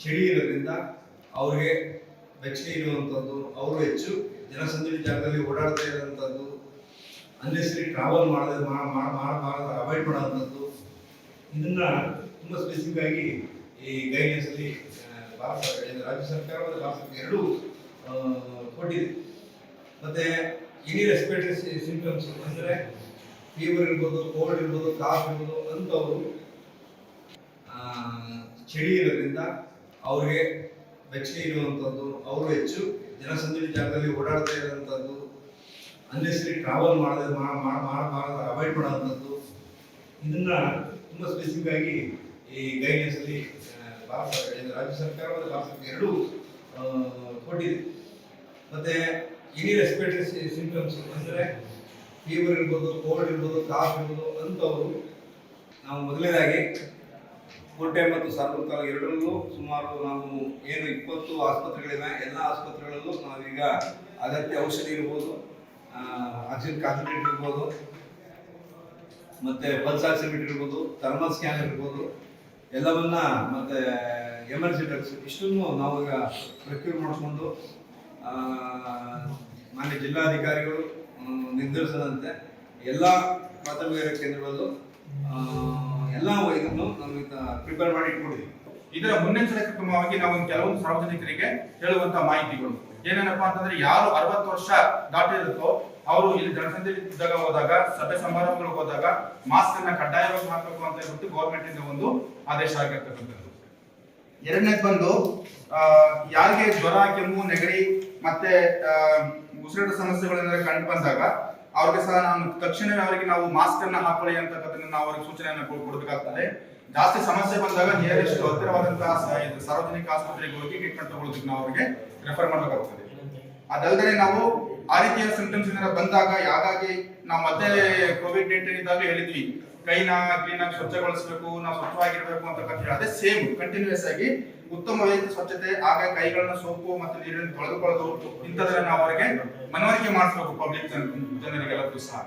ಚಳಿ ಇರೋದ್ರಿಂದ ಅವ್ರಿಗೆ ಬೆಚ್ಚಗೆ ಇರುವಂಥದ್ದು ಅವರು ಹೆಚ್ಚು ಜನಸಂದಣಿ ಜಾಗದಲ್ಲಿ ಓಡಾಡ್ತಾ ಇರೋವಂಥದ್ದು ಅನ್ನೆಸರಿ ಟ್ರಾವೆಲ್ ಮಾಡದೆ ಅವಾಯ್ಡ್ ಮಾಡೋವಂಥದ್ದು ಇದನ್ನ ತುಂಬ ಸ್ಪೆಸಿಫಿಕ್ ಆಗಿ ಈ ಗೈಡ್ಲೈನ್ಸ್ ಅಲ್ಲಿ ಆ, ಭಾರತ ರಾಜ್ಯ ಸರ್ಕಾರ ಮತ್ತು ಭಾರತ ಸರ್ಕಾರ ಎರಡೂ ಕೊಟ್ಟಿದೆ. ಮತ್ತೆ ಎನಿ ರೆಸ್ಪಿರೇಟರಿ ಸಿಂಪ್ಟಮ್ಸ್ ಅಂದರೆ ಫೀವರ್ ಇರ್ಬೋದು ಕೋಲ್ಡ್ ಇರ್ಬೋದು ಕಾಫ್ ಇರ್ಬೋದು ಅಂತವರು ಚಳಿ ಇರೋದ್ರಿಂದ ಅವ್ರಿಗೆ ಬೆಚ್ಚಗೆ ಇರುವಂಥದ್ದು ಅವರು ಹೆಚ್ಚು ಜನಸಂದಣಿ ಜಾಗದಲ್ಲಿ ಓಡಾಡ್ತಾ ಇರುವಂಥದ್ದು ಅನ್ನೆಸರಿ ಟ್ರಾವೆಲ್ ಮಾಡದೆ ಅವಾಯ್ಡ್ ಮಾಡೋವಂಥದ್ದು ಇದನ್ನ ತುಂಬ ಸ್ಪೆಸಿಫಿಕ್ ಆಗಿ ಈ ಗೈಡ್ಲೈನ್ಸ್ ಅಲ್ಲಿ ಭಾರತ ರಾಜ್ಯ ಸರ್ಕಾರ ಮತ್ತು ಭಾರತ ಸರ್ಕಾರ ಎರಡೂ ಕೊಟ್ಟಿದೆ. ಮತ್ತೆ ಎನಿ ರೆಸ್ಪಿರೇಟರಿ ಸಿಂಪ್ಟಮ್ಸ್ ಅಂದರೆ ಫೀವರ್ ಇರ್ಬೋದು ಕೋಲ್ಡ್ ಇರ್ಬೋದು ಕಾಫ್ ಇರ್ಬೋದು ಅಂಥವರು ನಾವು ಮೊದಲನೇದಾಗಿ ಕೋಟೆ ಮತ್ತು ಸಾರ್ವಜನಿಕ ತಾಲೂಕು ಎರಡರಲ್ಲೂ ಸುಮಾರು ನಾವು ಏನು ಇಪ್ಪತ್ತು ಆಸ್ಪತ್ರೆಗಳಿವೆ, ಎಲ್ಲ ಆಸ್ಪತ್ರೆಗಳಲ್ಲೂ ನಾವೀಗ ಅಗತ್ಯ ಔಷಧಿ ಇರ್ಬೋದು ಆಕ್ಸಿಜನ್ ಕಾನ್ಸಂಟ್ರೇಟ್ ಇರ್ಬೋದು, ಮತ್ತೆ ಪಲ್ಸ್ ಆಕ್ಸಿಮೀಟರ್ ಇರ್ಬೋದು, ಥರ್ಮಲ್ ಸ್ಕ್ಯಾನರ್ ಇರ್ಬೋದು, ಎಲ್ಲವನ್ನ ಮತ್ತೆ ಎಮರ್ಜೆನ್ಸಿ ಡ್ರಗ್ಸ್ ಇಷ್ಟನ್ನು ನಾವು ಈಗ ಪ್ರಕ್ಯೂರ್ ಮಾಡಿಕೊಂಡು ಮಾನ್ಯ ಜಿಲ್ಲಾಧಿಕಾರಿಗಳು ನಿರ್ಧರಿಸದಂತೆ ಎಲ್ಲ ಪ್ರಾಥಮಿಕ ಕೇಂದ್ರಗಳಲ್ಲೂ ಎಲ್ಲ ಇದನ್ನು ನಾವು ಪ್ರಿಪೇರ್ ಮಾಡಿ ಇಟ್ಕೊಂಡಿದ್ದೀವಿ ಇದರ ಮುನ್ನೆಚ್ಚರಿಕೆ ಕ್ರಮವಾಗಿ ನಾವು ಕೆಲವೊಂದು ಸಾರ್ವಜನಿಕರಿಗೆ ಹೇಳುವಂತ ಮಾಹಿತಿಗಳು. ಏನೇನಪ್ಪ ಅಂತಂದ್ರೆ ಯಾರು ಅರವತ್ತು ವರ್ಷ ದಾಟಿರುತ್ತೋ ಅವರು ಇಲ್ಲಿ ಜನಸಂಖ್ಯೆ ಇದ್ದಾಗ ಹೋದಾಗ, ಸಭೆ ಸಮಾರಂಭಗಳಿಗೆ ಹೋದಾಗ ಮಾಸ್ಕ್ ಅನ್ನ ಕಡ್ಡಾಯವಾಗಿ ಹಾಕಬೇಕು ಅಂತ ಹೇಳ್ಬಿಟ್ಟು ಗೌರ್ಮೆಂಟ್ ಇಂದ ಒಂದು ಆದೇಶ ಆಗಿರ್ತಕ್ಕಂಥದ್ದು ಎರಡನೇದು ಬಂದು ಯಾರಿಗೆ ಜ್ವರ, ಕೆಮ್ಮು, ನೆಗಡಿ ಮತ್ತೆ ಉಸಿರಾಟ ಸಮಸ್ಯೆಗಳೇನಾದ್ರು ಕಂಡು ಬಂದಾಗ ಅವ್ರಿಗೆ ಸಹ ನಾನು ತಕ್ಷಣವೇ ಅವರಿಗೆ ನಾವು ಮಾಸ್ಕ್ ಅನ್ನ ಹಾಕೊಳ್ಳಿ ಅಂತಕ್ಕಂಥದ್ದನ್ನ ನಾವು ಅವ್ರಿಗೆ ಸೂಚನೆಯನ್ನ ಕೊಡಬೇಕಾಗ್ತದೆ. ಜಾಸ್ತಿ ಸಮಸ್ಯೆ ಬಂದಾಗ ನಿಯರೆಸ್ಟ್ ಹತ್ತಿರವಾದಂತಹ ಸಾರ್ವಜನಿಕ ಆಸ್ಪತ್ರೆಗೆ ಹೋಗಿ ಟ್ರೀಟ್ಮೆಂಟ್ ತಗೊಳ್ಳೋದಕ್ಕೆ ನಾವು ಅವರಿಗೆ ರೆಫರ್ ಮಾಡಬೇಕಾಗ್ತದೆ. ಅದಲ್ಲದೆ ನಾವು ಆ ರೀತಿಯ ಸಿಂಪ್ಟಮ್ಸ್ ಏನಾರ ಬಂದಾಗ ಯಾಗಾಗಿ ನಾವು ಮತ್ತೆ ಕೋವಿಡ್ ನೈನ್ಟೀನ್ ಇದ್ದಾಗ ಹೇಳಿದ್ವಿ. ಕೈನ ಕ್ಲೀನ್ ಆಗಿ ಸ್ವಚ್ಛಗೊಳಿಸಬೇಕು, ನಾವು ಸ್ವಚ್ಛವಾಗಿರ್ಬೇಕು ಅಂತ ಹೇಳಿ ಅದೇ ಸೇಮ್ ಕಂಟಿನ್ಯೂಸ್ ಆಗಿ ಉತ್ತಮ ರೀತಿ ಸ್ವಚ್ಛತೆ, ಆಗ ಕೈಗಳನ್ನ ಸೋಪು ಮತ್ತು ನೀರನ್ನು ತೊಳೆದುಕೊಳ್ಳೋದು ಇಂಥದನ್ನ ನಾವು ಅವರಿಗೆ ಮನವರಿಕೆ ಮಾಡಿಸ್ಬೇಕು ಪಬ್ಲಿಕ್ ಜನರಿಗೆಲ್ಲ ಸಹ.